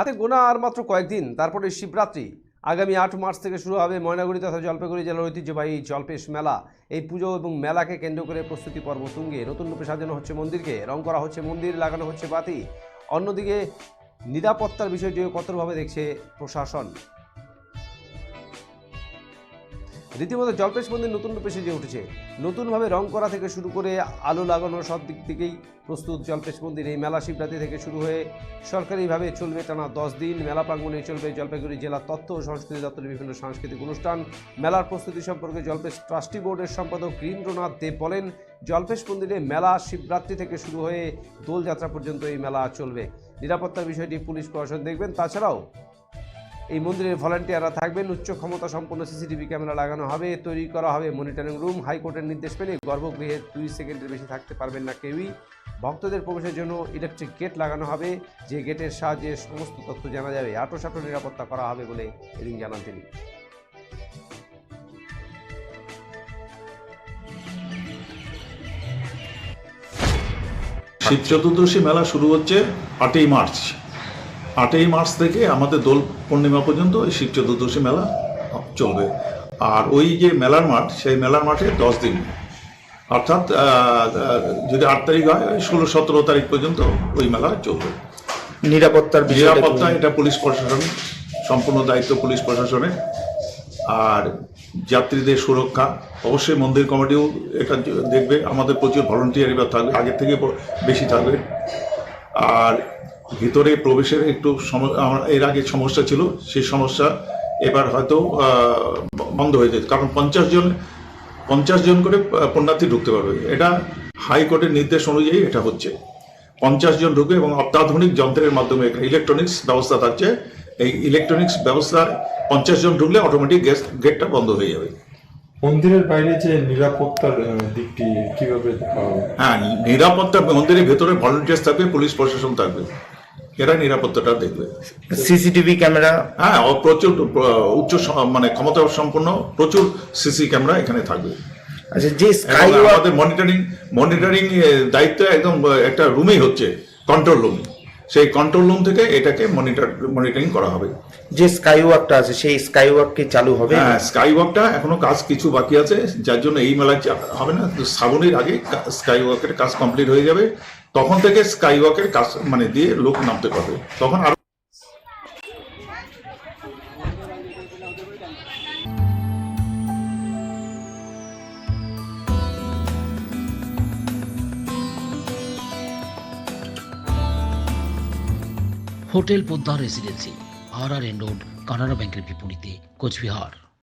হাতে গোনা আর মাত্র কয়েকদিন, তারপরে শিবরাত্রি। আগামী আট মার্চ থেকে শুরু হবে ময়নাগুড়ি তথা জলপাইগুড়ি জেলার ঐতিহ্যবাহী জলপেশ মেলা। এই পুজো এবং মেলাকে কেন্দ্র করে প্রস্তুতি পর্ব তুঙ্গে। নতুন রূপে সাজানো হচ্ছে মন্দিরকে, রং করা হচ্ছে মন্দির, লাগানো হচ্ছে বাতি। অন্যদিকে নিরাপত্তার বিষয়টিও কঠোরভাবে দেখছে প্রশাসন। রীতিমতো জল্পেশ মন্দির নতুন রূপে সেজে উঠেছে। নতুনভাবে রং করা থেকে শুরু করে আলো লাগানোর সব দিক থেকেই প্রস্তুত জল্পেশ মন্দির এই মেলা শিবরাত্রি থেকে শুরু হয়ে সরকারিভাবে চলবে টানা দশ দিন। মেলা প্রাঙ্গণে চলবে জলপাইগুড়ি জেলা তথ্য ও সংস্কৃতি দপ্তরের বিভিন্ন সাংস্কৃতিক অনুষ্ঠান। মেলার প্রস্তুতি সম্পর্কে জলপেশ ট্রাস্টি বোর্ডের সম্পাদক রীন্দ্রনাথ দেব বলেন, জলপেশ মন্দিরে মেলা শিবরাত্রি থেকে শুরু হয়ে দোলযাত্রা পর্যন্ত এই মেলা চলবে। নিরাপত্তার বিষয়টি পুলিশ প্রশাসন দেখবেন। তাছাড়াও এই মন্দিরের ভলান্টিয়াররা থাকবেন। উচ্চ ক্ষমতা সম্পন্ন সিসিটিভি ক্যামেরা লাগানো হবে, তৈরি করা হবে মনিটরিং রুম হাইকোর্টের নির্দেশ পেলে গর্ভগৃহে দুই সেকেন্ডের বেশি থাকতে পারবেন না কেউই। ভক্তদের প্রবেশের জন্য ইলেকট্রিক গেট লাগানো হবে, যে গেটের সাহায্যে সমস্ত তথ্য জানা যাবে। আটোসাটো নিরাপত্তা করা হবে বলে এদিন জানান তিনি। শিব চতুর্দশী মেলা শুরু হচ্ছে আটই মার্চ। আটই মার্চ থেকে আমাদের দোল পূর্ণিমা পর্যন্ত এই শিব চতুর্দশী মেলা চলবে। আর ওই যে মেলার মাঠ সেই মেলার মাঠে দশ দিন। অর্থাৎ যদি আট তারিখ হয় ওই ষোলো সতেরো তারিখ পর্যন্ত ওই মেলা চলবে। নিরাপত্তার নিরাপত্তা এটা পুলিশ প্রশাসন সম্পূর্ণ দায়িত্ব পুলিশ প্রশাসনের। আর যাত্রীদের সুরক্ষা অবশ্যই মন্দির কমিটিও এটা দেখবে। আমাদের প্রচুর ভলেন্টিয়ার এবার থাকবে আগের থেকে বেশি থাকবে। আর ভিতরে প্রবেশের একটু এর আগে সমস্যা ছিল সেই সমস্যা এবার হয়তো বন্ধ হয়ে যেত। কারণ পঞ্চাশ জন পঞ্চাশ জন করে পুণ্যার্থী ঢুকতে পারবে। এটা হাইকোর্টের নির্দেশ অনুযায়ী এটা হচ্ছে। পঞ্চাশ জন ঢুকে এবং অত্যাধুনিক যন্ত্রের মাধ্যমে ইলেকট্রনিক্স ব্যবস্থা থাকছে। এই ইলেকট্রনিক্স ব্যবস্থা পঞ্চাশ জন ঢুকলে অটোমেটিক গ্যাস গেটটা বন্ধ হয়ে যাবে। মন্দিরের বাইরে যে নিরাপত্তার দিকটি কীভাবে হ্যাঁ নিরাপত্তা মন্দিরের ভেতরে ভলেন্টিয়ার্স থাকবে পুলিশ প্রশাসন থাকবে। এরা নিরাপত্তাটা দেখবে। CCTV camera? হ্যাঁ প্রচুর উচ্চ মানে ক্ষমতা সম্পন্ন প্রচুর সিসি ক্যামেরা এখানে থাকবে। আচ্ছা যে স্কাই আমাদের মনিটরিং মনিটরিং দায়িত্ব একদম একটা রুমেই হচ্ছে কন্ট্রোল রুম সেই কন্ট্রোল রুম থেকে এটাকে মনিটর মনিটরিং করা হবে। যে স্কাই ওয়াকটা আছে সেই স্কাই ওয়াক কি চালু হবে? হ্যাঁ স্কাই ওয়াকটা এখনও কাজ কিছু বাকি আছে যার জন্য এই মেলায় হবে না শ্রাবণের আগে স্কাই ওয়াকের কাজ কমপ্লিট হয়ে যাবে। তখন থেকে স্কাই ওয়াকের কাজ মানে দিয়ে লোক নামতে পারবে। তখন আরও হোটেল পোদ্দার রেসিডেন্সি, আর আর এন রোড, কানাড়া ব্যাংকের বিপরীতে, কোচবিহার।